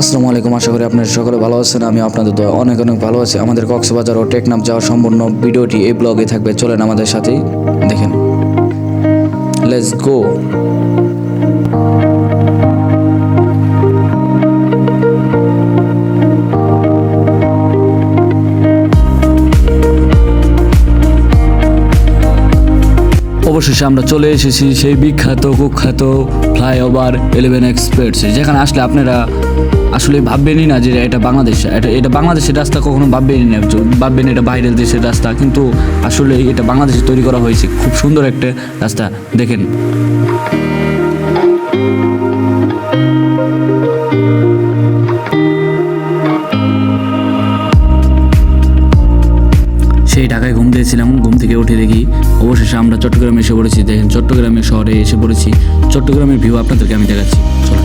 আসসালামু আলাইকুম, আশা করি আপনারা সকলে ভালো আছেন আমি আপনাদের দোয়া অনেক অনেক ভালো আছি। আমাদের কক্সবাজার ও টেকনাফ যাওয়ার সম্পূর্ণ ভিডিওটি এই ব্লগে থাকবে চলেন আমাদের সাথেই। দেখেন লেটস গো অবশেষে আমরা চলে এসেছি সেই বিখ্যাত, কুখ্যাত ফ্লাইওভার ইলেভেন এক্সপ্রেস যেখানে আসলে আপনারা আসলে ভাববেনই না যে এটা বাংলাদেশ, এটা এটা বাংলাদেশের রাস্তা কখনো ভাববেনই না ভাববেন এটা বাইরের দেশের রাস্তা, কিন্তু আসলে এটা বাংলাদেশে তৈরি করা হয়েছে, খুব সুন্দর একটা রাস্তা, দেখেন। সেই ঢাকায় ঘুম দিয়েছিলাম। ঘুম থেকে উঠে দেখি অবশেষে আমরা চট্টগ্রামে এসে পড়েছি। দেখেন, চট্টগ্রামের শহরে এসে পড়েছি। চট্টগ্রামের ভিউ আপনাদেরকে আমি দেখাচ্ছি। চলো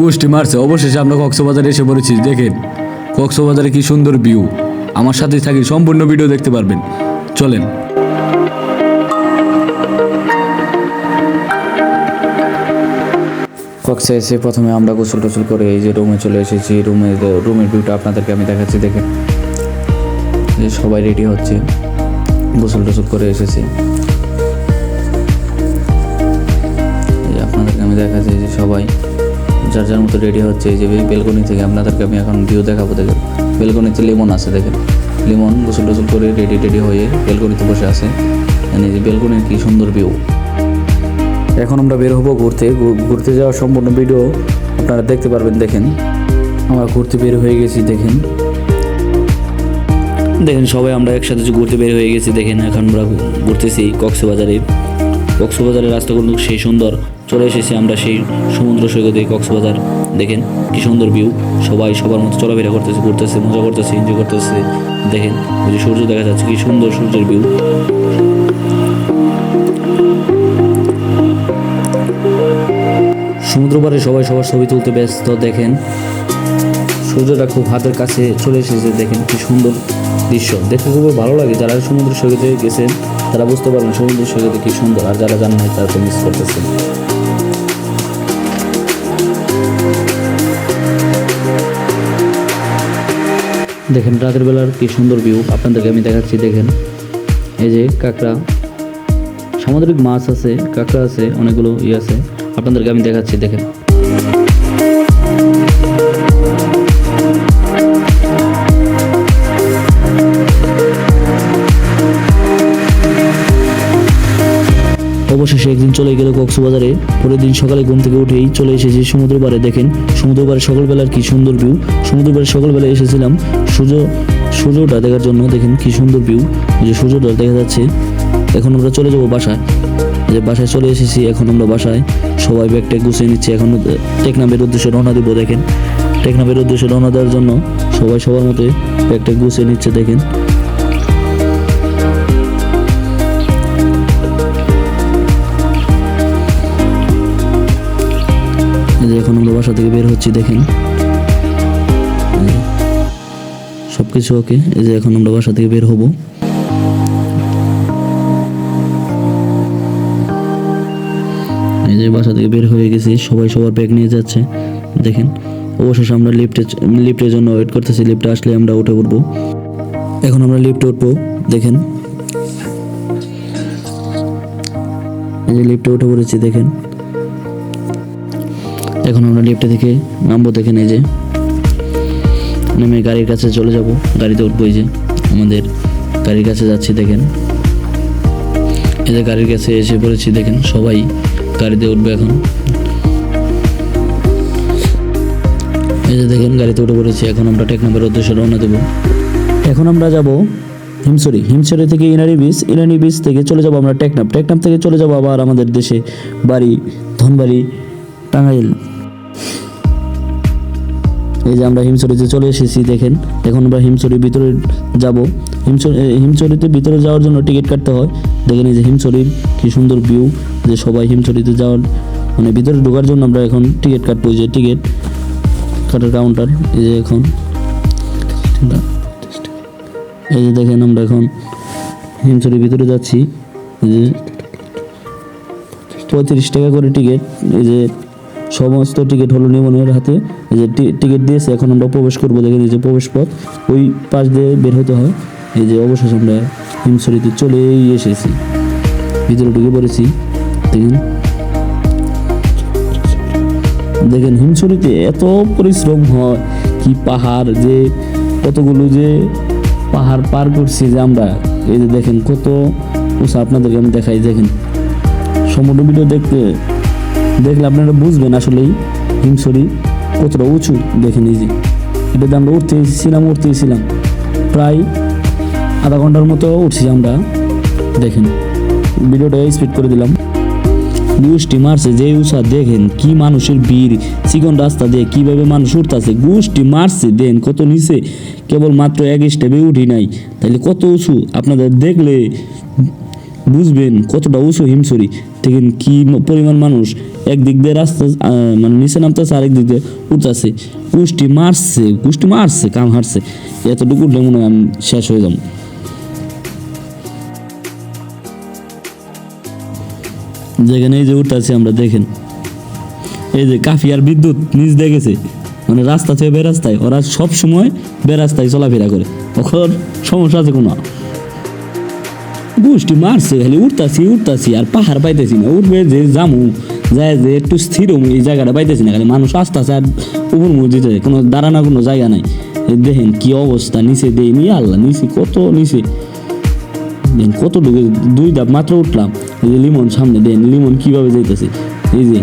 গোষ্ঠী মারছে। অবশেষে আমরা কক্সবাজারে এসে পড়েছি। দেখেন, কক্সবাজারে কি সুন্দর ভিউ আমার সাথে থাকি, সম্পূর্ণ ভিডিও দেখতে পারবেন। চলেন। কক্সে এসে প্রথমে আমরা গোসল টোসল করে এই যে রুমে চলে এসেছি। রুমে রুমের ভিউটা আপনাদেরকে আমি দেখাচ্ছি, দেখে। যে সবাই রেডি হচ্ছে গোসল টোসল করে এসেছি। আপনাদেরকে আমি দেখাচ্ছি যে সবাই যার যার মতো রেডি হচ্ছে। এই যে বেলকনি থেকে আপনাদেরকে আমি এখন ভিউ দেখাবো, দেখেন। বেলকনিতে লেমন আছে, দেখেন। লেমন গোসল টোসল করে রেডি টেডি হয়ে বেলকনিতে বসে আছে। এই যে বেলকনির কি সুন্দর ভিউ এখন আমরা বের হব ঘুরতে। ঘুরতে যাওয়ার সম্পূর্ণ ভিডিও আপনারা দেখতে পারবেন, দেখেন। আমরা ঘুরতে বের হয়ে গেছি, দেখেন। দেখেন, সবাই আমরা একসাথে ঘুরতে বের হয়ে গেছি, দেখেন, এখন আমরা ঘুরতেছি কক্সবাজারে। কক্সবাজারের রাস্তা রাস্তাগুলো সেই সুন্দর। চলে এসেছি আমরা সেই সমুদ্র সৈকতে কক্সবাজার। দেখেন, কি সুন্দর ভিউ সবাই সবার মতো চলাফেরা করতেছে, ঘুরতেছে, মজা করতেছে এনজয় করতেছে। দেখেন, ওই যে সূর্য দেখা যাচ্ছে, কি সুন্দর সূর্যের ভিউ সমুদ্র পাড়ে সবাই সবার ছবি তুলতে ব্যস্ত, দেখেন। সূর্যটা খুব হাতের কাছে চলে এসেছে, দেখেন কি সুন্দর দৃশ্য। দেখতে খুবই ভালো লাগে, যারা সমুদ্র সৈকতে গেছেন, তারা বুঝতে পারবেন সমুদ্র সৈকতে কি সুন্দর, আর যারা জানেন না তারা তো মিস করতেছেন। দেখেন, রাতের বেলার কি সুন্দর ভিউ আপনাদেরকে আমি দেখাচ্ছি, দেখেন। এই যে কাঁকড়া সামুদ্রিক মাছ আছে, কাঁকড়া আছে, অনেকগুলো ইয়ে আছে। আপনাদেরকে আমি দেখাচ্ছি, দেখেন। অবশেষে একদিন চলে গেল কক্সবাজারে। পরের দিন সকালে ঘুম থেকে উঠেই চলে এসেছি সমুদ্র পাড়ে দেখেন সমুদ্র পাড়ে সকালবেলার কি সুন্দর ভিউ সমুদ্র পাড়ে সকালবেলা এসেছিলাম সূর্য সূর্যটা দেখার জন্য দেখেন কি সুন্দর ভিউ যে সূর্যটা দেখা যাচ্ছে। এখন আমরা চলে যাব বাসায়। যে বাসায় চলে এসেছি, এখন আমরা বাসায় সবাই ব্যাগটা গুছিয়ে নিচ্ছি। এখন টেকনামের উদ্দেশ্যে রওনা দিব, দেখেন। টেকনামের উদ্দেশ্যে রওনা দেওয়ার জন্য সবাই সবার মতে ব্যাগটা গুছিয়ে নিচ্ছে, দেখেন। এখন আমরা বাসা থেকে বের হচ্ছি, দেখেন। সব কিছু ওকে। এই যে এখন আমরা বাসা থেকে বের হব। এই যে বাসা থেকে বের হয়ে গেছি। সবাই সবার ব্যাগ নিয়ে যাচ্ছে। দেখেন, অবশেষে আমরা লিফটে লিফটের জন্য ওয়েট করতেছি। লিফটে আসলে আমরা উঠে উঠবো এখন আমরা লিফটে উঠবো। দেখেন, এই যে লিফটে উঠে পড়েছি, দেখেন। এখন আমরা লিফটে থেকে নামবো, দেখেন এই যে। নেমে গাড়ির কাছে চলে যাব। গাড়িতে উঠবো যে, আমাদের গাড়ির কাছে যাচ্ছি, দেখেন। যে গাড়ির কাছে এসে পড়েছি, দেখেন, সবাই গাড়িতে উঠবে এখন। এই যে দেখেন, গাড়িতে উঠে পড়েছি, এখন আমরা টেকনামের উদ্দেশ্যে রওনা দেবো। এখন আমরা যাব হিমসরি হিমসরি থেকে ইনানি বিচ ইনানি বিচ থেকে চলে যাব আমরা টেকনাপ টেকনাপ থেকে চলে যাব আবার আমাদের দেশে বাড়ি, ধনবাড়ি, টাঙ্গাইল। এই যে আমরা হিমচরিতে চলে এসেছি, দেখেন। এখন আমরা হিমচরির ভিতরে যাব। হিমচরি হিমচরিতে ভিতরে যাওয়ার জন্য টিকিট কাটতে হয়। দেখেন এই যে হিমচরির কি সুন্দর ভিউ, যে সবাই হিমচরিতে যাওয়ার মানে ভিতরে ঢোকার জন্য আমরা এখন টিকিট কাটবো যে টিকিট কাটার কাউন্টার এই যে এখন। এই যে দেখেন আমরা এখন হিমছড়ির ভিতরে যাচ্ছি, এই যে পঁয়ত্রিশ টাকা করে টিকিট, এই যে সমস্ত টিকিট হলো নিবনের হাতে। এই যে টিকিট দিয়েছে, এখন আমরা প্রবেশ করব দেখেন এই যে প্রবেশ পথ ওই পাশ দিয়ে বের হতে হয়। এই যে অবশেষে আমরা হিমছড়িতে চলেই এসেছি। ভিতরে ঢুকে পড়েছি। দেখেন। দেখেন, হিমছড়িতে এত পরিশ্রম হয়। কি পাহাড় যে, কতগুলো যে পাহাড় পার করছি যে আমরা। এই যে দেখেন, কত আপনাদেরকে আমি দেখাই। দেখেন সমুদ্র ভিডিও দেখতে দেখলে আপনারা বুঝবেন আসলেই হিমসরি কতটা উঁচু। দেখেন এই যে এটাতে আমরা উঠতেছিলাম উঠতেছিলাম। প্রায় আধা ঘণ্টার মতো উঠছি আমরা। দেখেন, ভিডিওটা স্পিড করে দিলাম। গোষ্ঠী মারছে, যে উষা দেখেন কি মানুষের ভিড়। চিকন রাস্তা দিয়ে কীভাবে মানুষ উঠতেছে গোষ্ঠী মারছে। দেন কত নিচে, কেবল মাত্র এক স্টেপে উঠি নাই। তাহলে কত উঁচু? আপনাদের দেখলে বুঝবেন কতটা উঁচু হিমছড়ি। দেখেন কি পরিমাণ মানুষ। একদিক দিয়ে রাস্তা মানে নিচে নামতেছে, আরেক দিক দিয়ে উঠতেছে। গোষ্ঠী মারছে গোষ্ঠী মারছে কাম হারছে। এতটুকু উঠলে মনে হয় আমি শেষ হয়ে যাব। যেখানে এই যে উঠতেছি আমরা, দেখেন। এই যে কাফি আর বিদ্যুৎ নিজ দেখেছে মানে রাস্তা থেকে বেরাস্তায়, ওরা সব সময় বেরাস্তায় চলাফেরা করে। ওর সমস্যা আছে কোনো? গোষ্ঠী মারছে, খালি উঠতাছি উঠতাছি আর পাহাড় পাইতেছি না। উঠবে যে জামু, যায় যে একটু স্থির এই জায়গাটা পাইতেছি না। খালি মানুষ আসতেছে আর উপর দিতে কোনো দাঁড়ানোর কোনো জায়গা নাই। দেখেন কি অবস্থা, নিচে দেই নি আল্লাহ, নিচে কত নিচে। দেন কত ঢুকে দুই ধাপ মাত্র উঠলাম। এই যে লিমন সামনে দেন লিমন কীভাবে যাইতেছে। এই যে,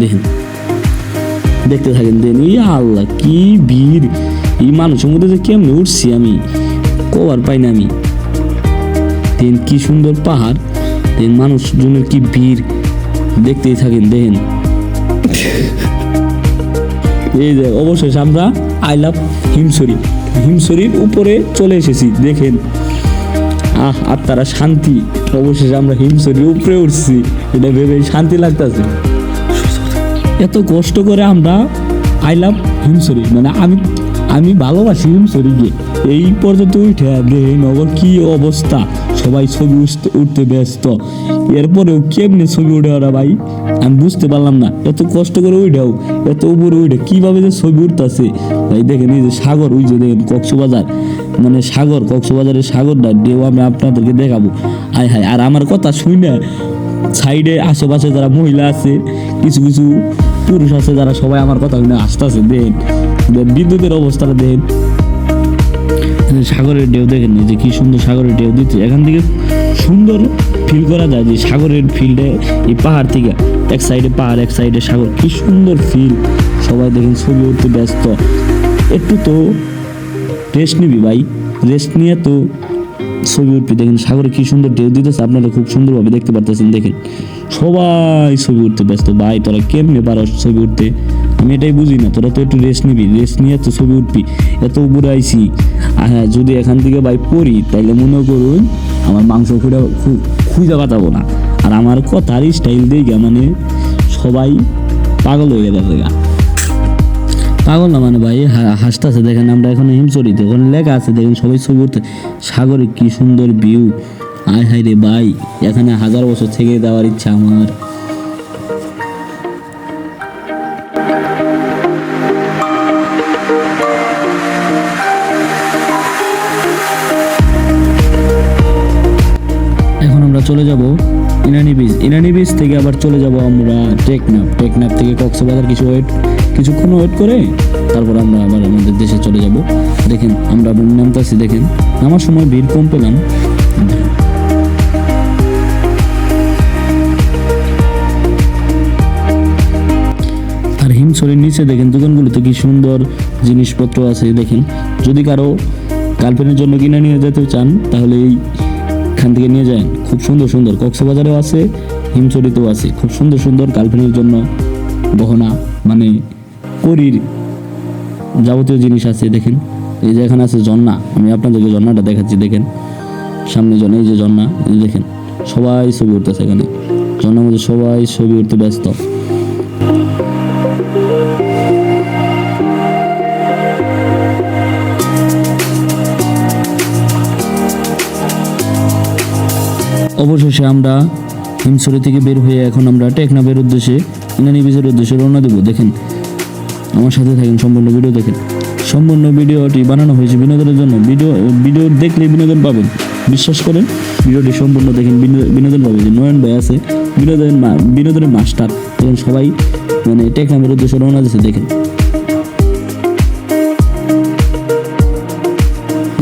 দেখেন। দেখতে থাকেন দেন এই আল্লাহ, কি ভিড়। এই মানুষের মধ্যে যে কেমনে উঠছি আমি কবার পাই না আমি। দেন কি সুন্দর পাহাড়, দেন মানুষজনের কি ভিড়, দেখতেই থাকেন, দেখেন। এই যে অবশেষে আমরা আই লাভ হিমছড়ি। হিমছড়ির উপরে চলে এসেছি, দেখেন। আহ, আর তারা শান্তি। অবশেষে আমরা হিমছড়ির উপরে উঠছি। এটা ভেবে শান্তি লাগতেছে। এত কষ্ট করে আমরা আই লাভ হিমছড়ি মানে আমি আমি ভালোবাসি হিমছড়িকে এই পর্যন্ত উঠে দেখেন ওর কি অবস্থা। সবাই ছবি উঠতে উঠতে ব্যস্ত। এরপরেও কেমনে ছবি উঠে ওরা ভাই? আমি বুঝতে পারলাম না। এত কষ্ট করে উঠেও এত উপরে উঠে কীভাবে যে ছবি উঠতেছে? ভাই দেখেন এই যে সাগর, ওই যে দেখেন কক্সবাজার। মানে সাগর, কক্সবাজারের সাগরটা ঢেউ আমি আপনাদেরকে দেখাবো। আয় হায়, আর আমার কথা শুই না, সাইডে আশেপাশে যারা মহিলা আছে, কিছু কিছু পুরুষ আছে, যারা সবাই আমার কথা শুনে আসতেছে দেন বিদ্যুতের অবস্থাটা দেন। সাগরের ঢেউ দেখেন যে কি সুন্দর সাগরের ঢেউ দিচ্ছে। এখান থেকে সুন্দর ফিল করা যায় যে সাগরের ফিল্ডে এই পাহাড় থেকে এক সাইডে পাহাড়, এক সাইডে সাগর। কি সুন্দর ফিল সবাই দেখেন ছবি উঠতে ব্যস্ত। একটু তো রেস্ট নিবি ভাই। রেস্ট নিয়ে তো ছবি উঠবি। দেখেন সাগরে কি সুন্দর ঢেউ দিতেছে। আপনারা খুব সুন্দরভাবে দেখতে পারতেছেন, দেখেন। সবাই ছবি উঠতে ব্যস্ত। ভাই, তোরা কেমনে পারস ছবি উঠতে? আমি এটাই বুঝি না, তোরা তো একটু রেস্ট নিবি রেস্ট নিয়ে তো ছবি উঠবি। এত উপরে আইসি আর হ্যাঁ যদি এখান থেকে ভাই পড়ি, তাইলে মনে করুন, আমার মাংস খুঁড়া খুঁজে বাঁচাবো না। আর আমার কথার স্টাইল দেখে মানে সবাই পাগল হয়ে গেছে গা। পাগল না মানে ভাই হাসতেছে। দেখেন আমরা এখন হিমচরিতে ওখানে লেখা আছে, দেখেন সবাই ছবি উঠতে। সাগরে কি সুন্দর ভিউ আয় হায় রে ভাই, এখানে হাজার বছর থেকে দেওয়ার ইচ্ছা আমার। চলে যাব ইনানি বিচ ইনানি বিচ থেকে আবার চলে যাব আমরা টেকনাফ। টেকনাফ থেকে কক্সবাজার কিছু ওয়েট কিছুক্ষণ ওয়েট করে তারপর আমরা আবার আমাদের দেশে চলে যাব। দেখেন, আমরা নামতেছি, দেখেন। আমার সময় ভিড় কম পেলাম। আর হিমছড়ির নিচে দেখেন দোকানগুলোতে কি সুন্দর জিনিসপত্র আছে, দেখেন। যদি কারও গার্লফ্রেন্ডের জন্য কিনে নিয়ে যেতে চান, তাহলে এই এখান থেকে নিয়ে যান খুব সুন্দর সুন্দর। কক্সবাজারেও আছে, হিমচরিতেও আছে। খুব সুন্দর সুন্দর গার্লফ্রেন্ডের জন্য গহনা মানে করির যাবতীয় জিনিস আছে, দেখেন। এই যে এখানে আছে জন্না। আমি আপনাদেরকে জন্নাটা দেখাচ্ছি, দেখেন। সামনে জন এই যে জন্না দেখেন। সবাই ছবি উঠতেছে এখানে। জন্নার মধ্যে সবাই ছবি উঠতে ব্যস্ত। অবশেষে আমরা হিমসরি থেকে বের হয়ে এখন আমরা টেকনাফের উদ্দেশ্যে, ইনানি বিচের উদ্দেশ্যে রওনা দেবো। দেখেন, আমার সাথে থাকেন সম্পূর্ণ ভিডিও দেখেন। সম্পূর্ণ ভিডিওটি বানানো হয়েছে বিনোদনের জন্য। ভিডিও ভিডিও দেখলে বিনোদন পাবেন। বিশ্বাস করেন ভিডিওটি সম্পূর্ণ দেখেন বিনো- বিনোদন পাবেন। যে নয়ন ভাই আছে বিনোদনের বিনোদনের মাস্টার দেখেন সবাই মানে টেকনাফের উদ্দেশ্যে রওনা দিচ্ছে দেখেন।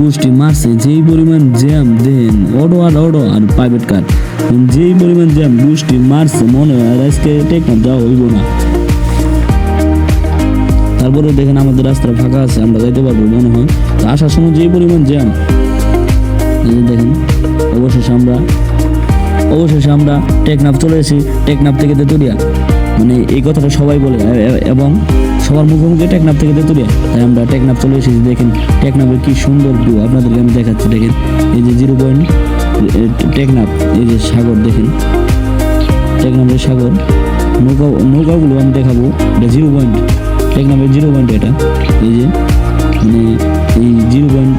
গোষ্ঠী মারছে, যেই পরিমাণ জ্যাম, দেন অটো আর অটো আর প্রাইভেট কার যেই পরিমাণ জ্যাম গোষ্ঠী মারছে, মনে হয় আজকে টেকনাফ যাওয়া হইব না। তারপরে দেখেন আমাদের রাস্তা ফাঁকা আছে, আমরা যাইতে পারব মনে হয়। তো আসার সময় যে পরিমাণ জ্যাম দেখেন, অবশেষে আমরা অবশেষে আমরা টেকনাফ চলে এসেছি টেকনাফ থেকে তেতুরিয়া মানে এই কথাটা সবাই বলে এবং সবার মুখে মুখে টেকনাফ থেকে তেতুরিয়া তাই আমরা টেকনাফ চলে এসেছি, দেখেন টেকনাফের কি সুন্দর ভিউ আপনাদেরকে আমি দেখাচ্ছি, দেখেন, এই যে জিরো পয়েন্ট টেকনাফ, এই যে সাগর, দেখেন। টেকনাফের সাগর, নৌকা, নৌকাগুলো আমি দেখাবো, এটা জিরো পয়েন্ট টেকনাফের জিরো পয়েন্ট এটা, এই যে মানে এই জিরো পয়েন্ট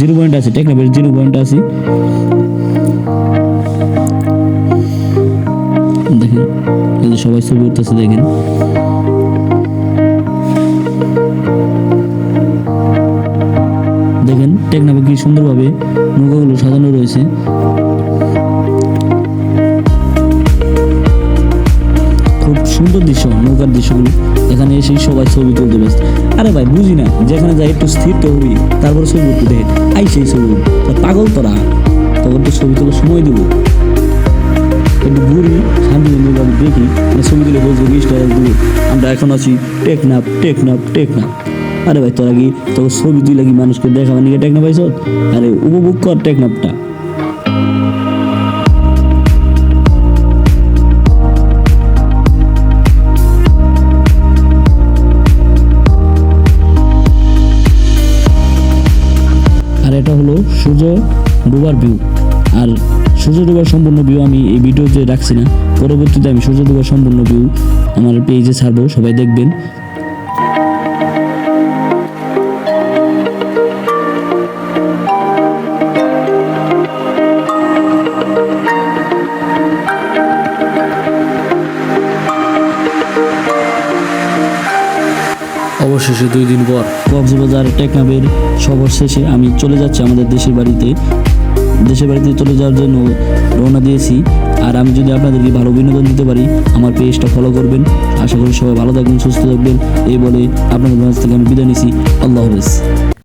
জিরো পয়েন্ট আছে, টেকনাফের জিরো পয়েন্ট আছে। দেখেন। এই সবাই ছবি উঠতেছে, দেখেন। দেখেন, টেকনাফে কি সুন্দরভাবে নৌকাগুলো সাজানো রয়েছে। খুব সুন্দর দৃশ্য, নৌকার দৃশ্যগুলো। এখানে এসে সবাই ছবি তুলতে ব্যস্ত। আরে ভাই, বুঝি না, যেখানে যাই একটু স্থির তো হবি তারপর ছবি উঠতে দেখে আই সেই ছবি পাগল তোরা তখন তো ছবি তোলার সময় দিব। একটু ঘুরি শান্তি নৌকাতে দেখি। মানে বলব বিশ টাকা দূর আমরা এখন আছি টেকনাপ টেকনাপ টেকনাপ আরে ভাই, তোরা কি, তোর ছবি তুলে কি মানুষকে দেখাবার নিকে টেকনাপ পাইছ আরে, উপভোগ কর টেকনাপটা আর এটা হলো সূর্য ডুবার ভিউ। আর সূর্য ডুবার সম্পূর্ণ ভিউ আমি এই ভিডিওতে রাখছি না। পরবর্তীতে আমি সূর্য ডুবার সম্পূর্ণ ভিউ আমার পেজে ছাড়বো সবাই দেখবেন। অবশেষে দুই দিন পর কক্সবাজার টেকনাফের সফর শেষে আমি চলে যাচ্ছি আমাদের দেশের বাড়িতে। দেশের বাড়িতে চলে যাওয়ার জন্য রওনা দিয়েছি। আর আমি যদি আপনাদেরকে ভালো বিনোদন দিতে পারি, আমার পেজটা ফলো করবেন। আশা করি সবাই ভালো থাকবেন, সুস্থ থাকবেন। এই বলে আপনাদের মাঝ থেকে আমি বিদায় নিছি। আল্লাহ হাফেজ।